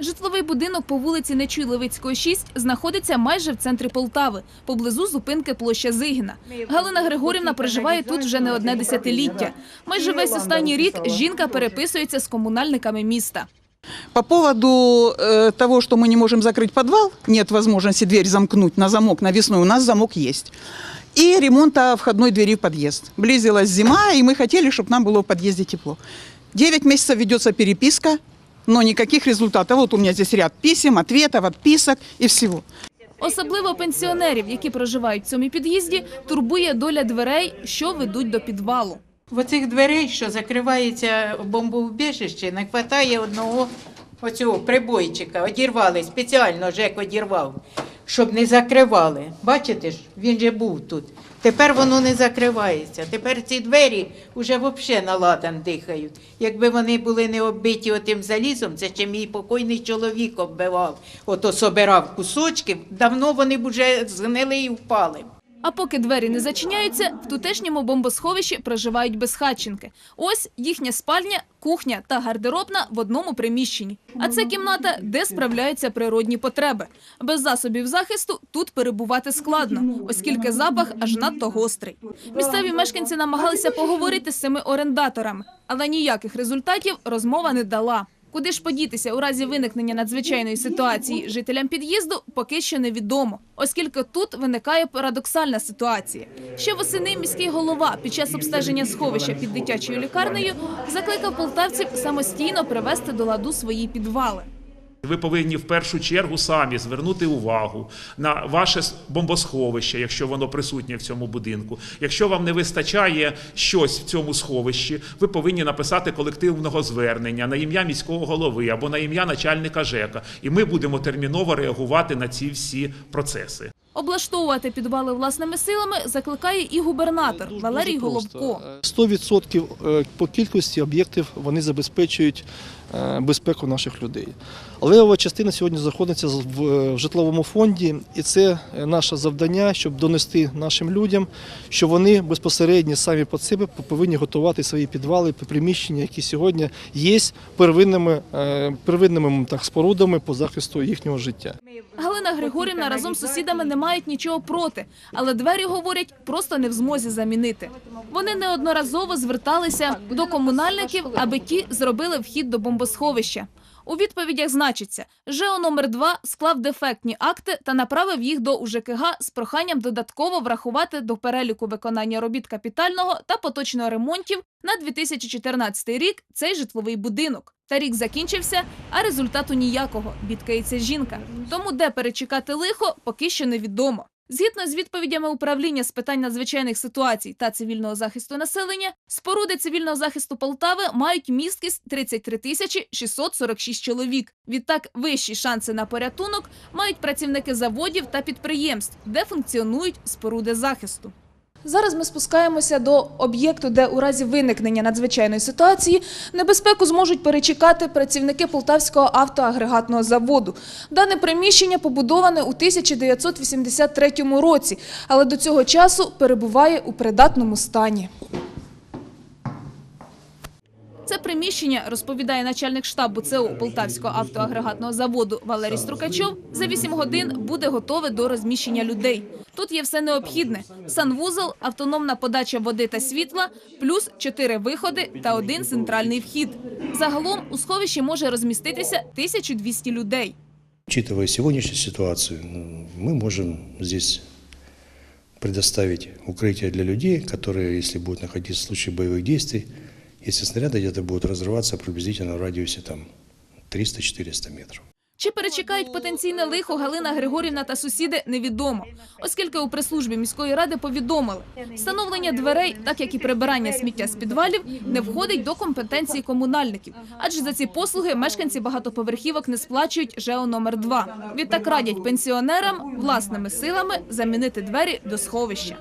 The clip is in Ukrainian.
Житловий будинок по вулиці Нечуй Левицького, 6 знаходиться майже в центрі Полтави, поблизу зупинки площа Зигіна. Галина Григорівна проживає тут вже не одне десятиліття. Майже весь останній рік жінка переписується з комунальниками міста. По поводу э, того, что мы не можем закрыть подвал, нет возможности дверь замкнуть на замок навесной, у нас замок есть. И ремонта входной двери в подъезд. Близилась зима, и мы хотели, чтобы нам было в подъезде тепло. Девять месяцев ведется переписка, но никаких результатов. Вот у меня здесь ряд писем, ответов, отписок и всего. Особливо пенсіонерів, які проживають в цьому під'їзді, турбує доля дверей, що ведуть до підвалу. В оцих дверей, що закривається бомбоубіжище, не вистачає одного оцього прибойчика. Одірвали, спеціально ЖЕК одірвав, щоб не закривали. Бачите ж, він же був тут. Тепер воно не закривається. Тепер ці двері вже взагалі на ладан дихають. Якби вони були не оббиті отим залізом, це ще мій покойний чоловік оббивав, ото собирав кусочки, давно вони б вже згнили і впали. А поки двері не зачиняються, в тутешньому бомбосховищі проживають безхатченки. Ось їхня спальня, кухня та гардеробна в одному приміщенні. А це кімната, де справляються природні потреби. Без засобів захисту тут перебувати складно, оскільки запах аж надто гострий. Місцеві мешканці намагалися поговорити з цими орендаторами, але ніяких результатів розмова не дала. Куди ж подітися у разі виникнення надзвичайної ситуації жителям під'їзду поки що невідомо, оскільки тут виникає парадоксальна ситуація. Ще восени міський голова під час обстеження сховища під дитячою лікарнею закликав полтавців самостійно привести до ладу свої підвали. Ви повинні в першу чергу самі звернути увагу на ваше бомбосховище, якщо воно присутнє в цьому будинку. Якщо вам не вистачає щось в цьому сховищі, ви повинні написати колективного звернення на ім'я міського голови або на ім'я начальника ЖЕКа, і ми будемо терміново реагувати на ці всі процеси. Облаштовувати підвали власними силами закликає і губернатор Валерій. Головко. 100% е, по кількості об'єктів вони забезпечують безпеку наших людей. Але частина сьогодні знаходиться з- в е, житловому фонді, і це е, наше завдання, щоб донести нашим людям, що вони безпосередньо самі по себе повинні готувати свої підвали, приміщення, які сьогодні є первинними, е, первинними так, спорудами по захисту їхнього життя. Галина Григорівна разом з сусідами не мають нічого проти, але двері, говорять, просто не в змозі замінити. Вони неодноразово зверталися до комунальників, аби ті зробили вхід до бомбосховища. У відповідях значиться, ЖЕО номер 2 склав дефектні акти та направив їх до УЖКГ з проханням додатково врахувати до переліку виконання робіт капітального та поточного ремонтів на 2014 рік цей житловий будинок. Та рік закінчився, а результату ніякого, бідкається жінка. Тому де перечекати лихо, поки що невідомо. Згідно з відповідями управління з питань надзвичайних ситуацій та цивільного захисту населення, споруди цивільного захисту Полтави мають місткість 33 тисячі 646 чоловік. Відтак вищі шанси на порятунок мають працівники заводів та підприємств, де функціонують споруди захисту. Зараз ми спускаємося до об'єкту, де у разі виникнення надзвичайної ситуації небезпеку зможуть перечекати працівники Полтавського автоагрегатного заводу. Дане приміщення побудоване у 1983 році, але до цього часу перебуває у придатному стані. Це приміщення, розповідає начальник штабу ЦО Полтавського автоагрегатного заводу Валерій Струкачов, за 8 годин буде готове до розміщення людей. Тут є все необхідне: санвузол, автономна подача води та світла, плюс 4 виходи та один центральний вхід. Загалом у сховищі може розміститися 1200 людей. Учитывая сегодняшнюю ситуацию, ну, мы можем здесь предоставить укрытие для людей, которые, если будут находиться в случае боевых действий, если снаряды где-то будут разрываться приблизительно в радиусе там 300-400 метров. Чи перечекають потенційне лихо Галина Григорівна та сусіди, невідомо, оскільки у прес-службі міської ради повідомили, встановлення дверей, так як і прибирання сміття з підвалів, не входить до компетенції комунальників, адже за ці послуги мешканці багатоповерхівок не сплачують ЖЕО номер 2 Відтак радять пенсіонерам власними силами замінити двері до сховища.